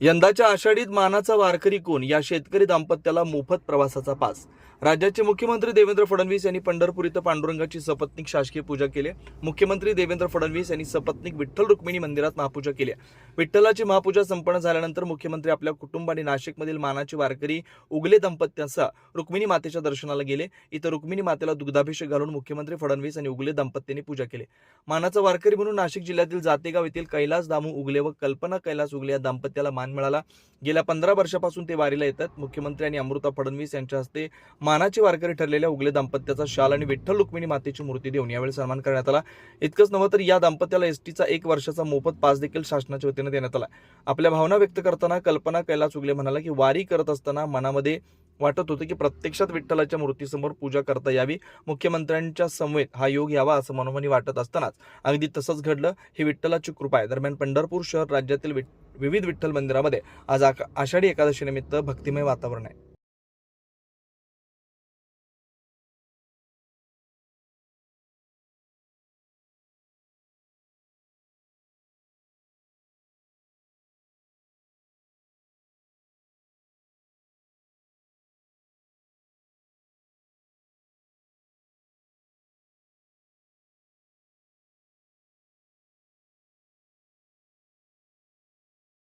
यंदाच्या आषाढीत मानाचा वारकरी कोण? या शेतकरी दाम्पत्याला मोफत प्रवासाचा पास. राज्याचे मुख्यमंत्री देवेंद्र फडणवीस यांनी पंढरपूर इथं पांडुरंगाची सपत्निक शासकीय पूजा केली. मुख्यमंत्री देवेंद्र फडणवीस यांनी सपत्निक विठ्ठल रुक्मिणी मंदिरात महापूजा केली. विठ्ठलाची महापूजा संपन्न झाल्यानंतर मुख्यमंत्री आपल्या कुटुंब आणि नाशिकमधील मानाचे वारकरी उगले दाम्पत्यासह रुक्मिणी मातेच्या दर्शनाला गेले. इथं रुक्मिणी मातेला दुग्धाभिषेक घालून मुख्यमंत्री फडणवीस आणि उगले दाम्पत्याने पूजा केली. मानाचा वारकरी म्हणून नाशिक जिल्ह्यातील जातेगाव येथील कैलास दामू उगले व कल्पना कैलास उगले या दाम्पत्याला मान मिळाला. गेल्या पंधरा वर्षापासून ते वारीला येतात. मुख्यमंत्री आणि अमृता फडणवीस यांच्या हस्ते मानाचे वारकरी ठरलेल्या उगले दाम्पत्याचा शाल आणि विठ्ठल रुक्मिणी मातेची मूर्ती देऊन यावेळी सन्मान करण्यात आला. इतकंच नव्हतं तर या दाम्पत्याला एसटीचा एक वर्षाचा मोफत पास देखील शासनाच्या वतीने देण्यात आला. आपल्या भावना व्यक्त करताना कल्पना कैलास उगले म्हणाला की वारी करत असताना मनामध्ये वाटत होतं की प्रत्यक्षात विठ्ठलाच्या मूर्तीसमोर पूजा करता यावी. मुख्यमंत्र्यांच्या समवेत हा योग यावा असं मनोमनी वाटत असतानाच. अगदी तसंच घडलं. ही विठ्ठलाची कृपा आहे. दरम्यान पंढरपूर शहर राज्यातील विठ्ठल विविध विठ्ठल मंदिरामध्ये आज आषाढी एकादशीनिमित्त भक्तिमय वातावरण आहे.